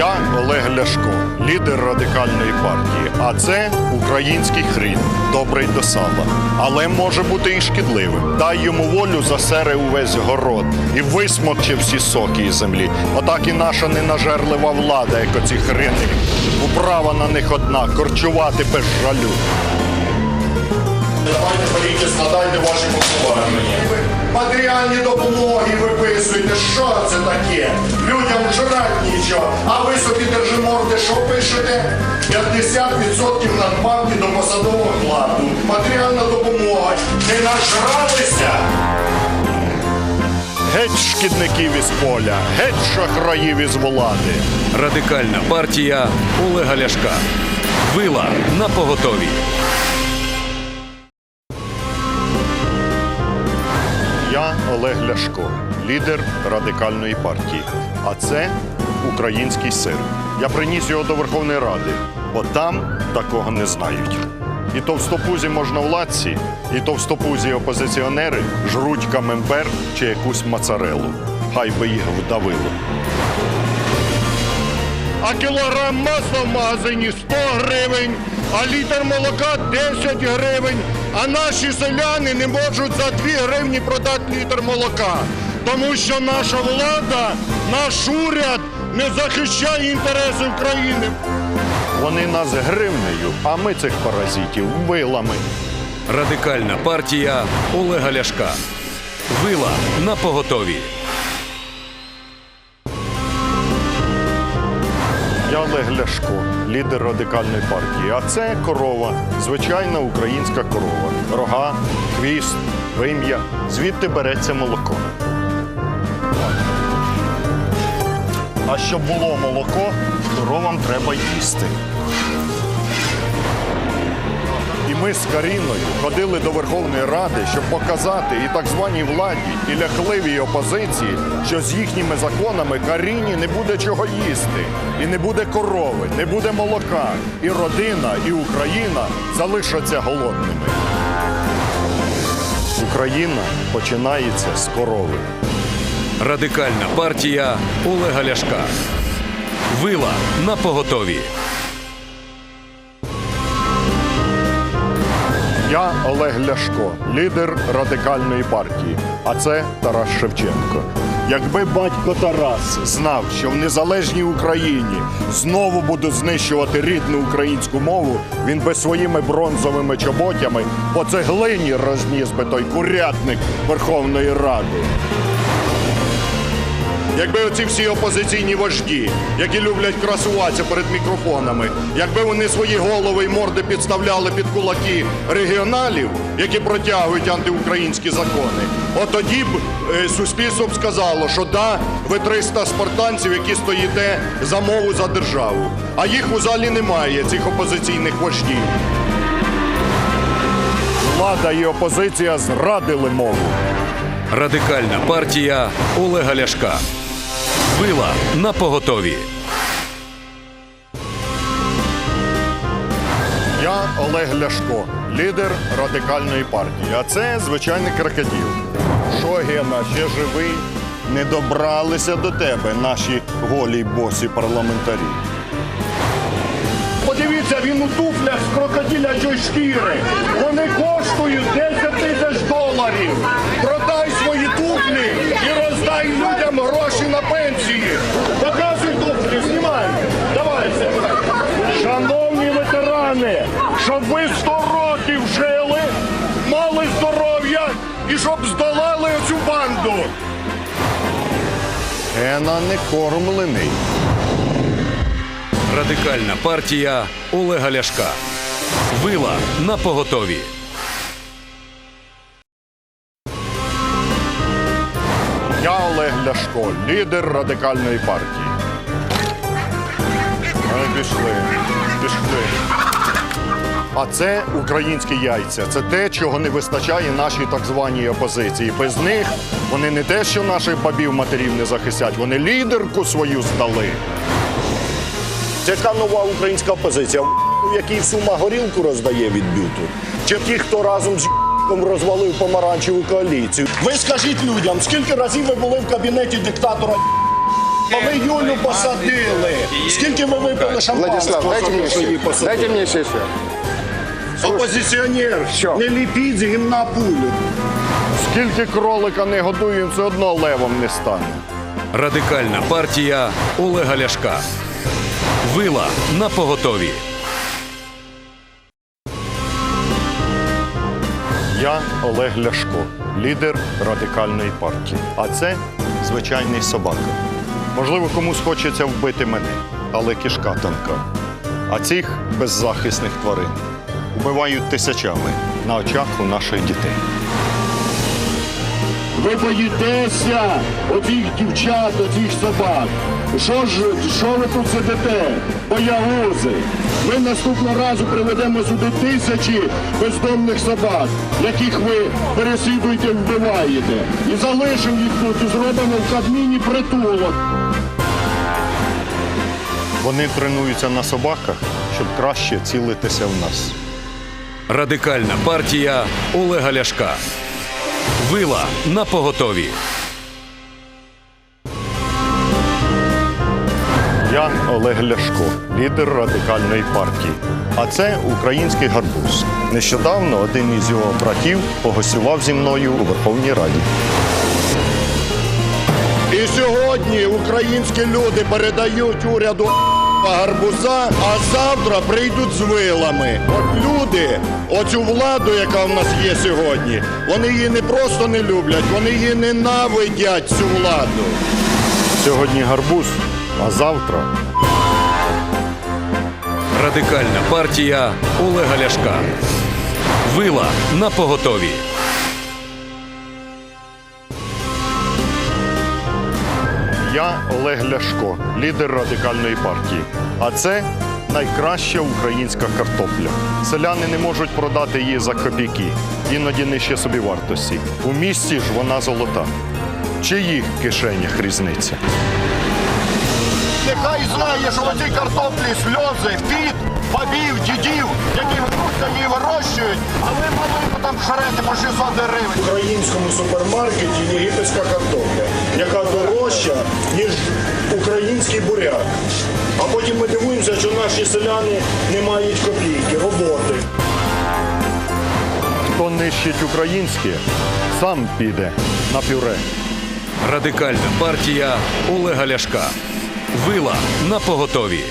Я Олег Ляшко, лідер радикальної партії. А це український хрін, добрий до сала. Але може бути і шкідливим. Дай йому волю засере увесь город і висмокче всі соки із землі. Отак і наша ненажерлива влада, як оці хрени. Управа на них одна корчувати без жалю. Давайте надайте ваші послуги. Матеріальні допомоги виписуєте. Що це таке? Людям жрать нічого. А ви собі держиморди, що пишете? 50% надбавки до посадового кладу. Матеріальна допомога. Не нажралися? Геть шкідників із поля, геть шахраїв із влади. Радикальна партія Олега Ляшка. Вила на поготові. Олег Ляшко, лідер радикальної партії. А це український сир. Я приніс його до Верховної Ради, бо там такого не знають. І товстопузі можновладці, і товстопузі опозиціонери жруть камембер чи якусь моцарелу. Хай би їх вдавило. А кілограм масла в магазині 100 гривень, а літр молока 10 гривень. А наші селяни не можуть за 2 гривні продати літр молока. Тому що наша влада, наш уряд не захищає інтереси України. Вони нас гривнею, а ми цих паразитів вилами. Радикальна партія Олега Ляшка. Вила на поготові. Олег Ляшко, лідер радикальної партії. А це корова, звичайна українська корова. Рога, хвіст, вим'я. Звідти береться молоко. А щоб було молоко, коровам треба їсти. Ми з Каріною ходили до Верховної Ради, щоб показати і так званій владі, і ляхливій опозиції, що з їхніми законами Каріні не буде чого їсти, і не буде корови, не буде молока, і родина, і Україна залишаться голодними. Україна починається з корови. Радикальна партія Олега Ляшка. Вила на поготові. Я Олег Ляшко, лідер радикальної партії. А це Тарас Шевченко. Якби батько Тарас знав, що в незалежній Україні знову будуть знищувати рідну українську мову, він би своїми бронзовими чоботями по цеглині розніс би той курятник Верховної Ради. Якби оці всі опозиційні вожді, які люблять красуватися перед мікрофонами, якби вони свої голови і морди підставляли під кулаки регіоналів, які протягують антиукраїнські закони, от тоді б е, суспільство б сказало, що да, ви 300 спартанців, які стоїте за мову за державу. А їх у залі немає, цих опозиційних вождів. Влада і опозиція зрадили мову. Радикальна партія Олега Ляшка. Вила на поготові. Я Олег Ляшко, лідер радикальної партії. А це звичайний крокодил. Що, Гена, ще живий? Не добралися до тебе наші голі босі парламентарі. Подивіться, він у туфлях з крокодилячої шкіри. Вони коштують 10 тисяч доларів. Продай свої туфлі і роздай Гена не кормлений. Радикальна партія Олега Ляшка. Вила на поготові. Я Олег Ляшко, лідер радикальної партії. Ми пішли, пішли. А це українські яйця. Це те, чого не вистачає нашій так званій опозиції. Без них вони не те, що наших бабів матерів не захистять, вони лідерку свою здали. Це яка нова українська опозиція, в якій сума горілку роздає від бюту? Чи ті, хто разом з розвалив помаранчеву коаліцію? Ви скажіть людям, скільки разів ви були в кабінеті диктатора Коли Юлю посадили, скільки ви випили шампанського, те, її посадили? Дайте еще еще. Опозиціонер, Що? не ліпіть з гімна пулю. Скільки кролика не годуємо, все одно левом не стане. Радикальна партія Олега Ляшка. Вила на поготові. Я Олег Ляшко, лідер радикальної партії. А це звичайний собака. Можливо, комусь хочеться вбити мене, але кишка тонка. А цих беззахисних тварин вбивають тисячами на очах у наших дітей. Ви боїтеся оцих дівчат, оцих собак. Що ж, що ви тут сидите? Боягузи. Ми наступного разу приведемо сюди тисячі бездомних собак, яких ви переслідуєте, вбиваєте. І залишимо їх тут і зробимо в Кабміні притулок. Вони тренуються на собаках, щоб краще цілитися в нас. Радикальна партія Олега Ляшка. Вила на поготові. Я Олег Ляшко, лідер радикальної партії. А це український гарбуз. Нещодавно один із його братів погостював зі мною у Верховній Раді. І сьогодні українські люди передають уряду гарбуза, а завтра прийдуть з вилами. От люди, оцю владу, яка в нас є сьогодні, вони її не просто не люблять, вони її ненавидять цю владу. Сьогодні гарбуз, а завтра Радикальна партія Олега Ляшка. Вила на поготові. Я Олег Ляшко, лідер радикальної партії. А це найкраща українська картопля. Селяни не можуть продати її за копійки, іноді нижче собі вартості. У місті ж вона золота. В чиїх кишенях різниця? Нехай знає, що в цій картоплі сльози, під, бабів, дідів, які грудья її вирощують, а ви маленько там шарете по 600 гривень. В українському супермаркеті єгипетська картопля, яка дорожча, ніж український буряк. А потім ми дивуємося, що наші селяни не мають копійки, роботи. Хто нищить українське, сам піде на пюре. Радикальна партія Олега Ляшка. Вила на поготові.